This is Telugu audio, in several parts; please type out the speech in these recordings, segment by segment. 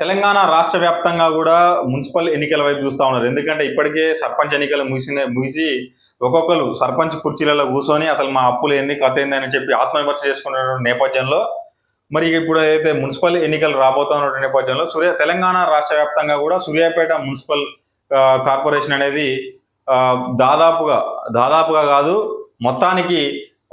తెలంగాణ రాష్ట్ర వ్యాప్తంగా కూడా మున్సిపల్ ఎన్నికల వైపు చూస్తూ ఉన్నారు. ఎందుకంటే ఇప్పటికే సర్పంచ్ ఎన్నికలు ముగిసింది ముగిసి ఒక్కొక్కరు సర్పంచ్ కుర్చీలలో కూర్చొని అసలు మా అప్పులు ఏంది కథ ఏంది అని చెప్పి ఆత్మవిమర్శ చేసుకున్న నేపథ్యంలో మరి ఇప్పుడు ఏదైతే మున్సిపల్ ఎన్నికలు రాబోతున్న నేపథ్యంలో సూర్య తెలంగాణ రాష్ట్ర వ్యాప్తంగా కూడా సూర్యాపేట మున్సిపల్ కార్పొరేషన్ అనేది దాదాపుగా దాదాపుగా కాదు మొత్తానికి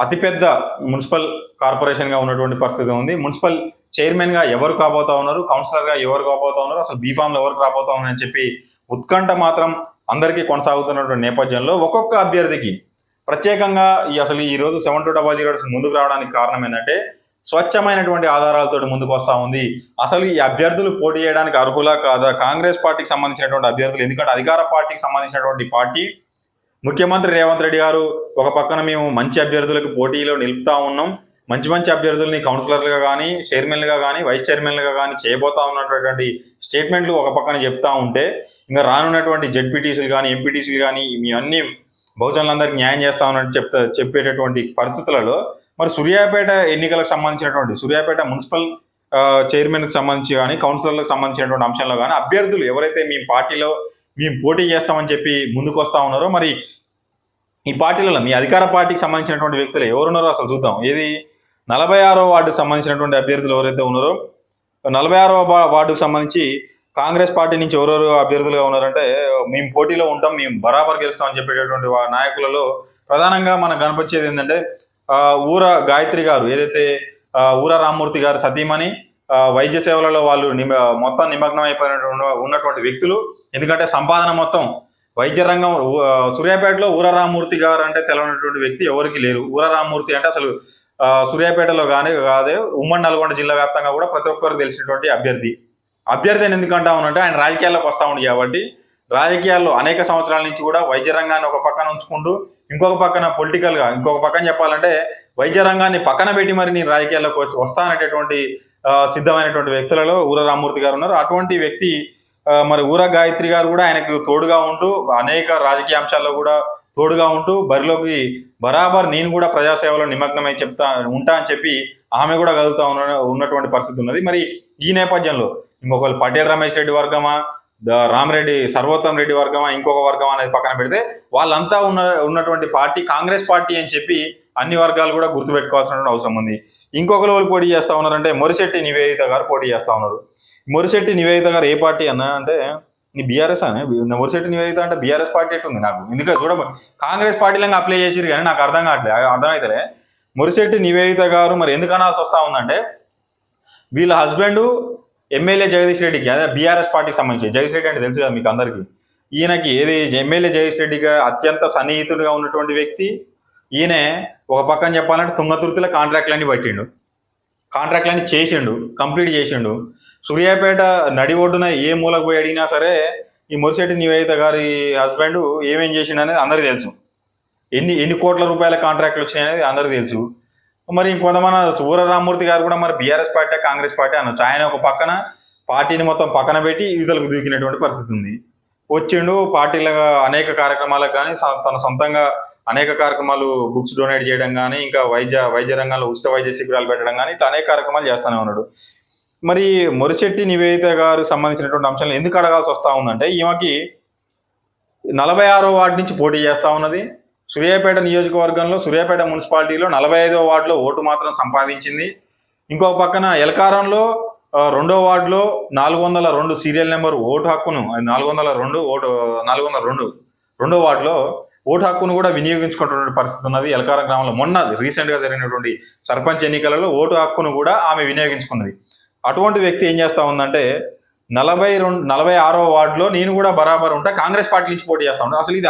అతిపెద్ద మున్సిపల్ కార్పొరేషన్గా ఉన్నటువంటి పరిస్థితి ఉంది. మున్సిపల్ చైర్మన్గా ఎవరు కాబోతా ఉన్నారు కౌన్సిలర్గా ఎవరు కాబోతా ఉన్నారు అసలు బీఫామ్లో ఎవరు రాబోతా ఉన్నారు అని చెప్పి ఉత్కంఠ మాత్రం అందరికీ కొనసాగుతున్నటువంటి నేపథ్యంలో ఒక్కొక్క అభ్యర్థికి ప్రత్యేకంగా ఈ అసలు ఈ రోజు సెవెన్ టూ డబల్ జీరో ముందుకు రావడానికి కారణం ఏంటంటే స్వచ్ఛమైనటువంటి ఆధారాలతో ముందుకు వస్తా ఉంది. అసలు ఈ అభ్యర్థులు పోటీ చేయడానికి అర్హులా కాదా? కాంగ్రెస్ పార్టీకి సంబంధించినటువంటి అభ్యర్థులు ఎందుకంటే అధికార పార్టీకి సంబంధించినటువంటి పార్టీ. ముఖ్యమంత్రి రేవంత్ రెడ్డి గారు ఒక పక్కన మేము మంచి అభ్యర్థులకు పోటీలో నిలుపుతా ఉన్నాం. మంచి మంచి అభ్యర్థుల్ని కౌన్సిలర్లుగా కానీ చైర్మన్లుగా కానీ వైస్ చైర్మన్లుగా కానీ చేయబోతా ఉన్నటువంటి స్టేట్మెంట్లు ఒక పక్కన చెప్తా ఉంటే ఇంకా రానున్నటువంటి జెడ్పీటీసీలు కానీ ఎంపీటీసీలు కానీ మీ అన్ని బహుజనులందరికీ న్యాయం చేస్తా ఉన్నట్టు చెప్తా చెప్పేటటువంటి పరిస్థితులలో మరి సూర్యాపేట ఎన్నికలకు సంబంధించినటువంటి సూర్యాపేట మున్సిపల్ చైర్మన్కి సంబంధించి కానీ కౌన్సిలర్లకు సంబంధించినటువంటి అంశంలో కానీ అభ్యర్థులు ఎవరైతే మీ పార్టీలో మేము పోటీ చేస్తామని చెప్పి ముందుకు వస్తా ఉన్నారో మరి ఈ పార్టీలలో మీ అధికార పార్టీకి సంబంధించినటువంటి వ్యక్తులు ఎవరున్నారో అసలు చూద్దాం. ఏది నలభై ఆరో వార్డుకు సంబంధించినటువంటి అభ్యర్థులు ఎవరైతే ఉన్నారో నలభై ఆరో వార్డుకు సంబంధించి కాంగ్రెస్ పార్టీ నుంచి ఎవరెవరు అభ్యర్థులుగా ఉన్నారంటే మేము పోటీలో ఉంటాం మేము బరాబర్ గెలుస్తామని చెప్పేటటువంటి నాయకులలో ప్రధానంగా మనకు కనిపించేది ఏంటంటే ఊర గాయత్రి గారు ఏదైతే ఊర రామ్మూర్తి గారు సతీమణి వైద్య సేవలలో వాళ్ళు నిమ మొత్తం నిమగ్నం అయిపోయినటువంటి ఉన్నటువంటి వ్యక్తులు. ఎందుకంటే సంపాదన మొత్తం వైద్య రంగం సూర్యాపేటలో ఊర రామ్మూర్తి గారు అంటే తెలవనటువంటి వ్యక్తి ఎవరికి లేరు. ఊర రామ్మూర్తి అంటే అసలు సూర్యాపేటలో కానీ కాదే ఉమ్మడి నల్గొండ జిల్లా వ్యాప్తంగా కూడా ప్రతి ఒక్కరికి తెలిసినటువంటి అభ్యర్థి. అభ్యర్థి అని ఎందుకంటా ఆయన రాజకీయాల్లోకి వస్తా ఉంది కాబట్టి రాజకీయాల్లో అనేక సంవత్సరాల నుంచి కూడా వైద్య రంగాన్ని ఒక పక్కన ఉంచుకుంటూ ఇంకొక పక్కన పొలిటికల్గా ఇంకొక పక్కన చెప్పాలంటే వైద్య రంగాన్ని పక్కన పెట్టి మరి నేను రాజకీయాల్లోకి వచ్చి- వస్తా అనేటటువంటి సిద్ధమైనటువంటి వ్యక్తులలో ఊర రామూర్తి గారు ఉన్నారు. అటువంటి వ్యక్తి మరి ఊర గాయత్రి గారు కూడా ఆయనకు తోడుగా ఉంటూ అనేక రాజకీయ అంశాల్లో కూడా తోడుగా ఉంటూ బరిలోకి బరాబర్ నేను కూడా ప్రజాసేవలో నిమగ్నమై చెప్తా ఉంటా అని చెప్పి ఆమె కూడా కదులుతా ఉన్న ఉన్నటువంటి పరిస్థితి ఉన్నది. మరి ఈ నేపథ్యంలో ఇంకొకరు పటేల్ రమేష్ రెడ్డి వర్గమా ద- రామరెడ్డి సర్వోత్తమ్ రెడ్డి వర్గమా ఇంకొక వర్గం అనేది పక్కన పెడితే వాళ్ళంతా ఉన్న ఉన్నటువంటి పార్టీ కాంగ్రెస్ పార్టీ అని చెప్పి అన్ని వర్గాలు కూడా గుర్తుపెట్టుకోవాల్సిన అవసరం ఉంది. ఇంకొకరు వాళ్ళు పోటీ చేస్తా ఉన్నారంటే మొరిశెట్టి నివేదిత గారు పోటీ చేస్తా ఉన్నారు. మొరిశెట్టి నివేదిత గారు ఏ పార్టీ అన్న అంటే నీ బీఆర్ఎస్ అనే? మొరిశెట్టి నివేదిత అంటే బీఆర్ఎస్ పార్టీ ఎట్టుంది నాకు? ఎందుకంటే చూడ కాంగ్రెస్ పార్టీలంగా అప్లై చేసిరు కానీ నాకు అర్థం కావట్లేదు అర్థమైతలే. మురిశెట్టి నివేదిత గారు మరి ఎందుకు అనాల్సి వస్తా ఉందంటే వీళ్ళ హస్బెండ్ ఎమ్మెల్యే జగదీష్ రెడ్డికి అదే బీఆర్ఎస్ పార్టీకి సంబంధించి. జగదీష్ రెడ్డి అంటే తెలుసు కదా మీకు అందరికీ. ఈయనకి ఏది ఎమ్మెల్యే జగదీష్ రెడ్డిగా అత్యంత సన్నిహితుడిగా ఉన్నటువంటి వ్యక్తి ఈయన ఒక పక్కన చెప్పాలంటే తుంగతుర్తిలో కాంట్రాక్ట్లన్నీ పట్టిండు. కాంట్రాక్ట్లన్నీ చేసిండు కంప్లీట్ చేసిండు. సూర్యాపేట నడి ఒడ్డున ఏ మూలకు పోయి అడిగినా సరే ఈ మురిశెట్టి నివేదిత గారి హస్బెండ్ ఏమేం చేసిండు అనేది అందరికీ తెలుసు. ఎన్ని ఎన్ని కోట్ల రూపాయల కాంట్రాక్ట్లు వచ్చినాయనేది అందరికీ తెలుసు. మరి ఇంకొంతమంది సూర రామ్మూర్తి గారు కూడా మరి బీఆర్ఎస్ పార్టీ కాంగ్రెస్ పార్టీ అనొచ్చు. ఆయన ఒక పక్కన పార్టీని మొత్తం పక్కన పెట్టి విడుదలకు దూకినటువంటి పరిస్థితి ఉంది. వచ్చిండు పార్టీల అనేక కార్యక్రమాలకు కానీ తన సొంతంగా అనేక కార్యక్రమాలు బుక్స్ డొనేట్ చేయడం కానీ ఇంకా వైద్య వైద్య రంగంలో ఉచిత వైద్య శిబిరాలు పెట్టడం కానీ ఇట్లా అనేక కార్యక్రమాలు చేస్తూనే ఉన్నాడు. మరి మొరిశెట్టి నివేదిత గారు సంబంధించినటువంటి అంశాలు ఎందుకు అడగాల్సి వస్తా ఉందంటే ఈమెకి నలభై ఆరో వార్డు నుంచి పోటీ చేస్తా ఉన్నది. సూర్యాపేట నియోజకవర్గంలో సూర్యాపేట మున్సిపాలిటీలో నలభై ఐదో వార్డులో ఓటు మాత్రం సంపాదించింది. ఇంకో పక్కన ఎలకారంలో రెండో వార్డులో నాలుగు వందల రెండు సీరియల్ నెంబర్ ఓటు హక్కును నాలుగు వందల రెండు ఓటు నాలుగు వందల రెండు రెండో వార్డులో ఓటు హక్కును కూడా వినియోగించుకుంటున్న పరిస్థితి ఉన్నది. ఎలకారం గ్రామంలో మొన్న రీసెంట్గా జరిగినటువంటి సర్పంచ్ ఎన్నికలలో ఓటు హక్కును కూడా ఆమె వినియోగించుకున్నది. అటువంటి వ్యక్తి ఏం చేస్తా ఉందంటే నలభై రెండు నలభై ఆరో వార్డులో నేను కూడా బరాబర్ ఉంటా కాంగ్రెస్ పార్టీ నుంచి పోటీ చేస్తా ఉంటాను అసలు ఇది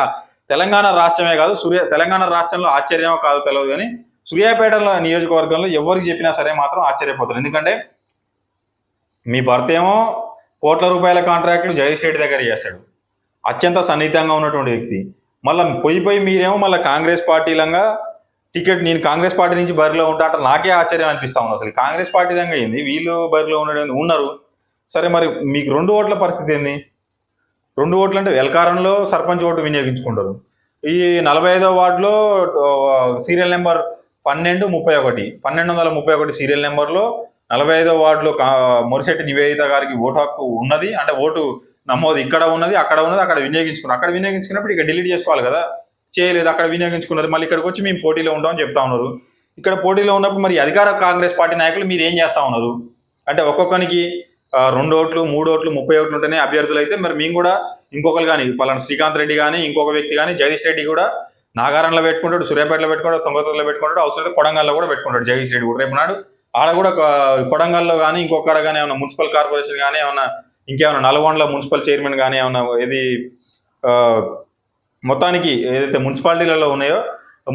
తెలంగాణ రాష్ట్రమే కాదు సూర్య తెలంగాణ రాష్ట్రంలో ఆశ్చర్యమో కాదు తెలియదు కానీ సూర్యాపేట నియోజకవర్గంలో ఎవరికి చెప్పినా సరే మాత్రం ఆశ్చర్యపోతారు. ఎందుకంటే మీ భర్త ఏమో కోట్ల రూపాయల కాంట్రాక్ట్లు జగదీష్ రెడ్డి దగ్గర చేస్తాడు. అత్యంత సన్నిహితంగా ఉన్నటువంటి వ్యక్తి. మళ్ళీ పోయి పోయి మీరేమో మళ్ళీ కాంగ్రెస్ పార్టీలంగా టికెట్ నేను కాంగ్రెస్ పార్టీ నుంచి బరిలో ఉంటాట నాకే ఆశ్చర్యం అనిపిస్తా ఉంది అసలు. కాంగ్రెస్ పార్టీ రంగా ఏంది? వీళ్ళు బరిలో ఉండడం ఉన్నారు. సరే మరి మీకు రెండు ఓట్ల పరిస్థితి ఏంది? రెండు ఓట్లు అంటే వెల్కారంలో సర్పంచ్ ఓటు వినియోగించుకుంటారు. ఈ నలభై ఐదో వార్డులో సీరియల్ నెంబర్ పన్నెండు ముప్పై ఒకటి. పన్నెండు వందల ముప్పై ఒకటి సీరియల్ నెంబర్లో నలభై ఐదో వార్డులో కా- మొరిశెట్టి నివేదిత గారికి ఓటు హక్కు ఉన్నది. అంటే ఓటు నమోదు ఇక్కడ ఉన్నది అక్కడ ఉన్నది అక్కడ వినియోగించుకున్నారు. అక్కడ వినియోగించుకున్నప్పుడు ఇక డిలీట్ చేసుకోవాలి కదా. చేయలేదు అక్కడ వినియోగించుకున్నారు మళ్ళీ ఇక్కడికి వచ్చి మేము పోటీలో ఉంటామని చెప్తా ఉన్నారు. ఇక్కడ పోటీలో ఉన్నప్పుడు మరి అధికార కాంగ్రెస్ పార్టీ నాయకులు మీరు ఏం చేస్తా ఉన్నారు? అంటే ఒక్కొక్కరికి రెండు ఓట్లు మూడు ఓట్లు ముప్పై ఓట్లు ఉంటేనే అభ్యర్థులు అయితే మరి మేము కూడా ఇంకొకరు కానీ పలానా శ్రీకాంత్ రెడ్డి కానీ ఇంకొక వ్యక్తి కానీ జగదీష్ రెడ్డి కూడా నాగారంలో పెట్టుకుంటాడు సూర్యాపేటలో పెట్టుకుంటాడు తొంగతూరులో పెట్టుకుంటాడు అవసరం కొడంగల్లో కూడా పెట్టుకుంటాడు జగదీష్ రెడ్డి కూడా. రేపు నాడు ఆడ కూడా కొడంగల్లో కానీ ఇంకొకడ కానీ ఏమైనా మున్సిపల్ కార్పొరేషన్ కానీ ఏమైనా ఇంకేమైనా నల్గొండలో మున్సిపల్ చైర్మన్ కానీ ఏమైనా ఇది మొత్తానికి ఏదైతే మున్సిపాలిటీలలో ఉన్నాయో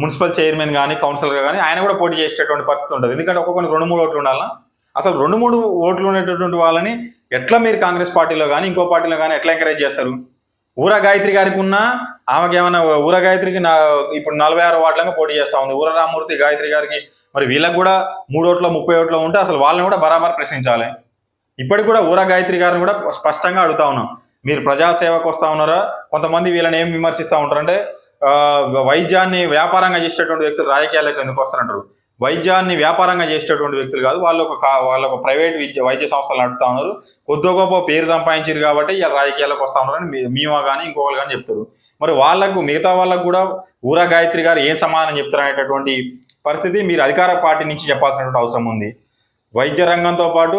మున్సిపల్ చైర్మన్ కానీ కౌన్సిలర్ కానీ ఆయన కూడా పోటీ చేసేటటువంటి పరిస్థితి ఉంటుంది. ఎందుకంటే ఒక్కొక్కరికి రెండు మూడు ఓట్లు ఉండాలా అసలు రెండు మూడు ఓట్లు ఉండేటటువంటి వాళ్ళని ఎట్లా మీరు కాంగ్రెస్ పార్టీలో కానీ ఇంకో పార్టీలో కానీ ఎట్లా ఎంకరేజ్ చేస్తారు? ఊర గాయత్రి గారికి ఉన్న ఆమెకి ఏమైనా ఊర గాయత్రికి నా ఇప్పుడు నలభై ఆరు వార్డులంగా పోటీ చేస్తా ఉంది. ఊర రామూర్తి గాయత్రి గారికి మరి వీళ్ళకి కూడా మూడు ఓట్ల ముప్పై ఓట్లో ఉంటే అసలు వాళ్ళని కూడా బరాబర్ ప్రశ్నించాలి. ఇప్పటికి కూడా ఊర గాయత్రి గారిని కూడా స్పష్టంగా అడుగుతా ఉన్నాం. మీరు ప్రజాసేవకు వస్తూ ఉన్నారా? కొంతమంది వీళ్ళని ఏం విమర్శిస్తూ ఉంటారు? అంటే వైద్యాన్ని వ్యాపారంగా చేసేటటువంటి వ్యక్తులు రాజకీయాలకు ఎందుకు వస్తారంటారు? వైద్యాన్ని వ్యాపారంగా చేసేటటువంటి వ్యక్తులు కాదు వాళ్ళు ఒక వాళ్ళ ఒక ప్రైవేట్ విద్య వైద్య సంస్థలు నడుపుతా ఉన్నారు. కొద్ది గొప్ప పేరు సంపాదించారు కాబట్టి ఇలా రాజకీయాలకు వస్తా ఉన్నారని మీ- కానీ ఇంకొకరు కానీ చెప్తారు. మరి వాళ్ళకు మిగతా వాళ్ళకు కూడా ఊరా గాయత్రి గారు ఏం సమాధానం చెప్తారు అనేటటువంటి పరిస్థితి మీరు అధికార పార్టీ నుంచి చెప్పాల్సినటువంటి అవసరం ఉంది. వైద్య రంగంతో పాటు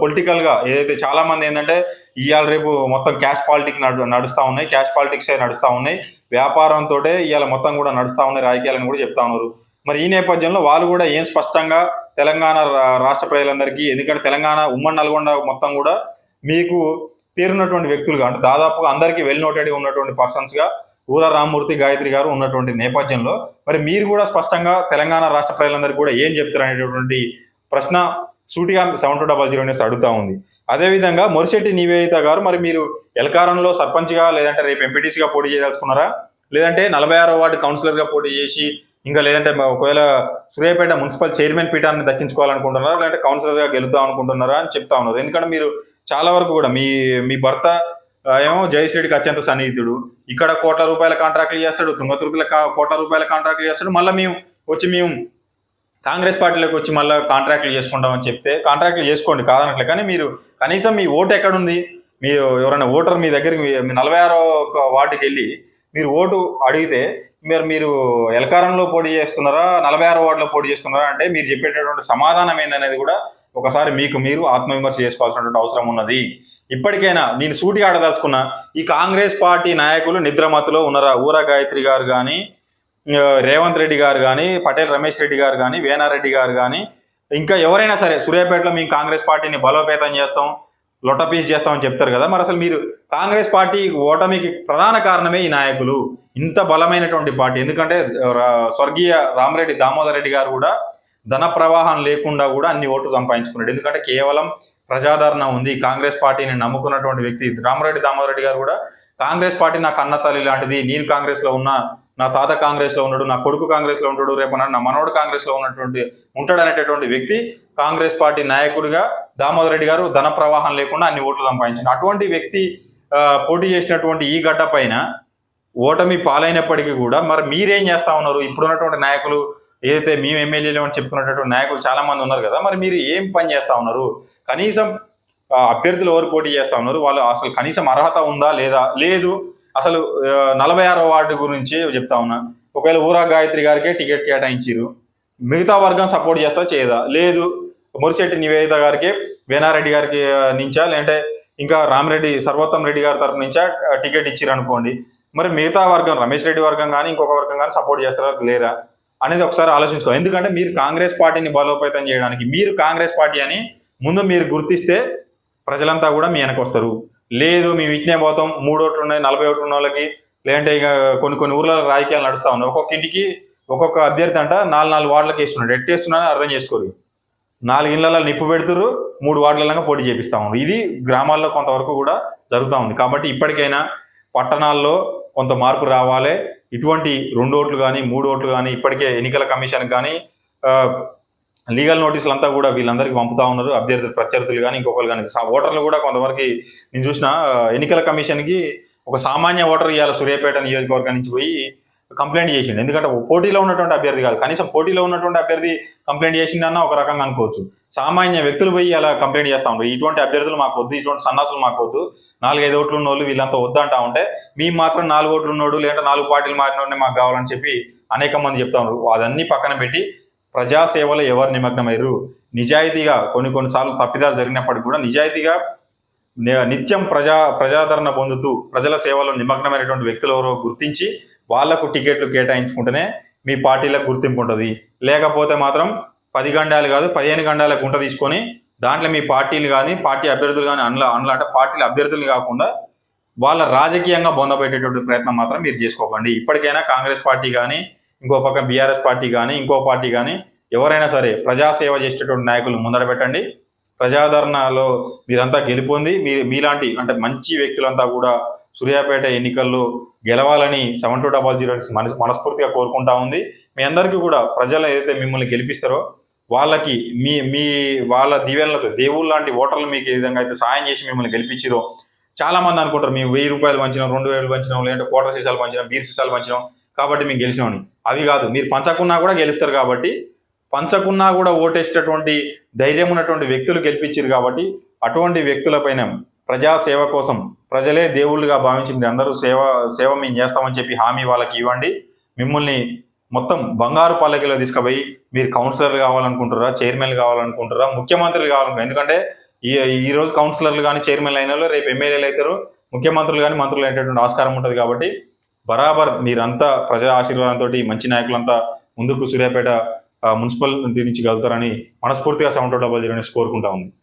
పొలిటికల్గా ఏదైతే చాలా మంది ఏంటంటే ఇవాళ రేపు మొత్తం క్యాష్ పాలిటిక్స్ నడు నడుస్తూ ఉన్నాయి క్యాష్ పాలిటిక్స్ నడుస్తూ ఉన్నాయి. వ్యాపారంతో ఇవాళ మొత్తం కూడా నడుస్తూ ఉన్నాయి రాజకీయాలను కూడా చెప్తా ఉన్నారు. మరి ఈ నేపథ్యంలో వాళ్ళు కూడా ఏం స్పష్టంగా తెలంగాణ రా- రాష్ట్ర ప్రజలందరికీ ఎందుకంటే తెలంగాణ ఉమ్మడి నల్గొండ మొత్తం కూడా మీకు పేరున్నటువంటి వ్యక్తులుగా అంటే దాదాపుగా అందరికీ వెల్ నోటెడ్ ఉన్నటువంటి పర్సన్స్గా ఊర రామ్మూర్తి గాయత్రి గారు ఉన్నటువంటి నేపథ్యంలో మరి మీరు కూడా స్పష్టంగా తెలంగాణ రాష్ట్ర ప్రజలందరికీ కూడా ఏం చెప్తారు అనేటటువంటి ప్రశ్న సూటిగా seven two double zero news అడుగుతా ఉంది. అదేవిధంగా మొరిశెట్టి నివేదిత గారు మరి మీరు ఎల్కారంలో సర్పంచ్గా లేదంటే రేపు ఎంపీటీసీగా పోటీ చేయదలుచుకున్నారా? లేదంటే నలభై ఆరో వార్డు కౌన్సిలర్గా పోటీ చేసి ఇంకా లేదంటే ఒకవేళ సూర్యాపేట మున్సిపల్ చైర్మన్ పీఠాన్ని దక్కించుకోవాలనుకుంటున్నారా? లేదంటే కౌన్సిలర్గా గెలుద్దాం అనుకుంటున్నారా అని చెప్తా ఉన్నారు. ఎందుకంటే మీరు చాలా వరకు కూడా మీ మీ భర్త ఏమో జగదీష్ రెడ్డికి అత్యంత సన్నిహితుడు. ఇక్కడ కోట్ల రూపాయల కాంట్రాక్ట్లు చేస్తాడు తుంగతుర్తిల కోట్ల రూపాయల కాంట్రాక్ట్లు చేస్తాడు. మళ్ళీ మేము వచ్చి మేము కాంగ్రెస్ పార్టీలోకి వచ్చి మళ్ళీ కాంట్రాక్ట్లు చేసుకుంటామని చెప్తే కాంట్రాక్ట్లు చేసుకోండి కాదనట్లే. కానీ మీరు కనీసం మీ ఓటు ఎక్కడుంది? మీరు ఎవరైనా ఓటర్ మీ దగ్గరికి మీ- నలభై ఆరో వార్డుకి వెళ్ళి మీరు ఓటు అడిగితే మీరు మీరు ఎలకారంలో పోటీ చేస్తున్నారా? నలభై ఆరు వార్డులో పోటీ చేస్తున్నారా? అంటే మీరు చెప్పేటటువంటి సమాధానం ఏందనేది కూడా ఒకసారి మీకు మీరు ఆత్మవిమర్శ చేసుకోవాల్సినటువంటి అవసరం ఉన్నది. ఇప్పటికైనా నేను సూటిగా ఆడదలుచుకున్నా ఈ కాంగ్రెస్ పార్టీ నాయకులు నిద్రమతులో ఉన్నారా? ఊరా గాయత్రి గారు కానీ రేవంత్ రెడ్డి గారు కానీ పటేల్ రమేష్ రెడ్డి గారు కానీ వేనారెడ్డి గారు కానీ ఇంకా ఎవరైనా సరే సూర్యాపేటలో మేము కాంగ్రెస్ పార్టీని బలోపేతం చేస్తాం లొటపీస్ చేస్తామని చెప్తారు కదా మరి అసలు మీరు కాంగ్రెస్ పార్టీ ఓటమికి ప్రధాన కారణమే ఈ నాయకులు ఇంత బలమైనటువంటి పార్టీ. ఎందుకంటే స్వర్గీయ రామరెడ్డి దామోదర్ రెడ్డి గారు కూడా ధన ప్రవాహం లేకుండా కూడా అన్ని ఓట్లు సంపాదించుకున్నాడు. ఎందుకంటే కేవలం ప్రజాదరణ ఉంది కాంగ్రెస్ పార్టీని నమ్ముకున్నటువంటి వ్యక్తి రామరెడ్డి దామోదర్ రెడ్డి గారు కూడా కాంగ్రెస్ పార్టీ నా కన్నతల్లి లాంటిది నేను కాంగ్రెస్లో ఉన్న ఉన్నా నా తాత కాంగ్రెస్లో ఉన్నాడు నా కొడుకు కాంగ్రెస్లో ఉంటాడు రేపు నా మనోడు కాంగ్రెస్లో ఉన్నటువంటి ఉంటాడు అనేటటువంటి వ్యక్తి కాంగ్రెస్ పార్టీ నాయకుడిగా దామోదర్ రెడ్డి గారు ధన ప్రవాహం లేకుండా అన్ని ఓట్లు సంపాదించాడు. అటువంటి వ్యక్తి పోటీ చేసినటువంటి ఈ గడ్డ పైన ఓటమి పాలైనప్పటికీ కూడా మరి మీరేం చేస్తా ఉన్నారు? ఇప్పుడున్నటువంటి నాయకులు ఏదైతే మేము ఎమ్మెల్యేలు అని చెప్పుకున్నటువంటి నాయకులు చాలా మంది ఉన్నారు కదా మరి మీరు ఏం పని చేస్తా ఉన్నారు? కనీసం అభ్యర్థులు ఎవరు పోటీ చేస్తా ఉన్నారు? వాళ్ళు అసలు కనీసం అర్హత ఉందా లేదా? లేదు. అసలు నలభై ఆరో వార్డు గురించి చెప్తా ఉన్నా. ఒకవేళ ఊరా గాయత్రి గారికే టికెట్ కేటాయించారు మిగతా వర్గం సపోర్ట్ చేస్తా చేయదా? లేదు. మురిశెట్టి నివేదిత గారికి వేనారెడ్డి గారికి నుంచా? లేదంటే ఇంకా రామరెడ్డి సర్వోత్తం రెడ్డి గారి తరపు నుంచా టికెట్ ఇచ్చారు అనుకోండి. మరి మిగతా వర్గం రమేష్ రెడ్డి వర్గం కానీ ఇంకొక వర్గం కానీ సపోర్ట్ చేస్తారా? లేరా? అనేది ఒకసారి ఆలోచించుకో. ఎందుకంటే మీరు కాంగ్రెస్ పార్టీని బలోపేతం చేయడానికి మీరు కాంగ్రెస్ పార్టీ అని ముందు మీరు గుర్తిస్తే ప్రజలంతా కూడా మీ వెనక వస్తారు లేదు మేము ఇట్నే పోతాం. మూడు ఓట్లు ఉన్నాయి నలభై ఓట్లు ఉన్న వాళ్ళకి లేదంటే ఇక కొన్ని కొన్ని ఊర్లలో రాజకీయాలు నడుస్తూ ఉన్నాయి. ఒక్కొక్క ఇంటికి ఒక్కొక్క అభ్యర్థి అంట నాలుగు నాలుగు వార్డులకు వేస్తున్నాడు. ఎట్టేస్తున్నాడని అర్థం చేసుకోరు. నాలుగు ఇళ్ళలో నిప్పు పెడుతురు మూడు వార్డులలో పోటీ చేపిస్తా ఉన్నారు. ఇది గ్రామాల్లో కొంతవరకు కూడా జరుగుతూ ఉంది. కాబట్టి ఇప్పటికైనా పట్టణాల్లో కొంత మార్పు రావాలి. ఇటువంటి రెండు ఓట్లు కానీ మూడు ఓట్లు కానీ ఇప్పటికే ఎన్నికల కమిషన్ కానీ లీగల్ నోటీసులు అంతా కూడా వీళ్ళందరికీ పంపుతా ఉన్నారు. అభ్యర్థులు ప్రత్యర్థులు కానీ ఇంకొకరు కానీ ఓటర్లు కూడా కొంతవరకు నేను చూసిన ఎన్నికల కమిషన్కి ఒక సామాన్య ఓటర్ ఇవాళ సూర్యాపేట నియోజకవర్గం నుంచి పోయి కంప్లైంట్ చేసిండు. ఎందుకంటే పోటీలో ఉన్నటువంటి అభ్యర్థి కాదు. కనీసం పోటీలో ఉన్నటువంటి అభ్యర్థి కంప్లైంట్ చేసిండన్న ఒక రకంగా అనుకోవచ్చు. సామాన్య వ్యక్తులు పోయి అలా కంప్లైంట్ చేస్తా ఉంటారు ఇటువంటి అభ్యర్థులు మాకు వద్దు ఇటువంటి సన్నాసులు మాకు వద్దు. నాలుగైదు ఓట్లు ఉన్న వాళ్ళు వీళ్ళంతా వద్దంటా ఉంటే మీ మాత్రం నాలుగు ఓట్లు ఉన్నోడు లేదంటే నాలుగు పార్టీలు మారినోడే మాకు కావాలని చెప్పి అనేక మంది చెప్తా ఉన్నారు. అదన్నీ పక్కన పెట్టి ప్రజాసేవలో ఎవరు నిమగ్నమయ్యారు? నిజాయితీగా కొన్ని కొన్నిసార్లు తప్పిదాలు జరిగినప్పటికీ కూడా నిజాయితీగా నిత్యం ప్రజా ప్రజాదరణ పొందుతూ ప్రజల సేవలో నిమగ్నమైనటువంటి వ్యక్తులు ఎవరో గుర్తించి వాళ్ళకు టికెట్లు కేటాయించుకుంటేనే మీ పార్టీలకు గుర్తింపు ఉంటుంది. లేకపోతే మాత్రం పది గండాలు కాదు పదిహేను గండాల గుంట తీసుకొని దాంట్లో మీ పార్టీలు కానీ పార్టీ అభ్యర్థులు కానీ అందులో అందులో అంటే పార్టీల అభ్యర్థులు కాకుండా వాళ్ళ రాజకీయంగా బొందబెట్టేటువంటి ప్రయత్నం మాత్రం మీరు చేసుకోకండి. ఇప్పటికైనా కాంగ్రెస్ పార్టీ కానీ ఇంకో పక్క బీఆర్ఎస్ పార్టీ కానీ ఇంకో పార్టీ కానీ ఎవరైనా సరే ప్రజాసేవ చేసేటటువంటి నాయకులు ముందర పెట్టండి. ప్రజాదరణలో మీరంతా గెలుపొంది మీ మీలాంటి అంటే మంచి వ్యక్తులంతా కూడా సూర్యాపేట ఎన్నికల్లో గెలవాలని సెవెన్ టూ డబల్ జీరో మన మనస్ఫూర్తిగా కోరుకుంటా ఉంది. మీ అందరికీ కూడా ప్రజలు ఏదైతే మిమ్మల్ని గెలిపిస్తారో వాళ్ళకి మీ మీ వాళ్ళ దీవెనలతో దేవుళ్ళ లాంటి ఓటర్లు మీకు ఏ విధంగా అయితే సాయం చేసి మిమ్మల్ని గెలిపించారో చాలా మంది అనుకుంటారు మేము వెయ్యి రూపాయలు పంచినాం రెండు వేలు పంచినాం లేదంటే కోట సీసాలు పంచినాం బీర్ సీసాలు పంచినాం. కాబట్టి మేము గెలిచినామని. అవి కాదు మీరు పంచకున్నా కూడా గెలుస్తారు కాబట్టి పంచకున్నా కూడా ఓటేసేటటువంటి ధైర్యం ఉన్నటువంటి వ్యక్తులు గెలిపించారు కాబట్టి అటువంటి వ్యక్తులపైన ప్రజా సేవ కోసం ప్రజలే దేవుళ్ళుగా భావించి మీరు అందరూ సేవ సేవ మేము చేస్తామని చెప్పి హామీ వాళ్ళకి ఇవ్వండి. మిమ్మల్ని మొత్తం బంగారు పల్లకిలో తీసుకుపోయి మీరు కౌన్సిలర్లు కావాలనుకుంటారా చైర్మన్లు కావాలనుకుంటారా ముఖ్యమంత్రులు కావాలనుకుంటారు ఎందుకంటే ఈ ఈ రోజు కౌన్సిలర్లు కానీ చైర్మన్లు అయిన రేపు ఎమ్మెల్యేలు అవుతారు ముఖ్యమంత్రులు కానీ మంత్రులు అయ్యేటటువంటి ఆస్కారం ఉంటుంది కాబట్టి బరాబర్ మీరంతా ప్రజల ఆశీర్వాదంతో మంచి నాయకులంతా ముందుకు సూర్యాపేట మున్సిపల్ నుంచి కలుగుతారని మనస్ఫూర్తిగా సెవెన్ టూ డబల్ జీరో కోరుకుంటా ఉంది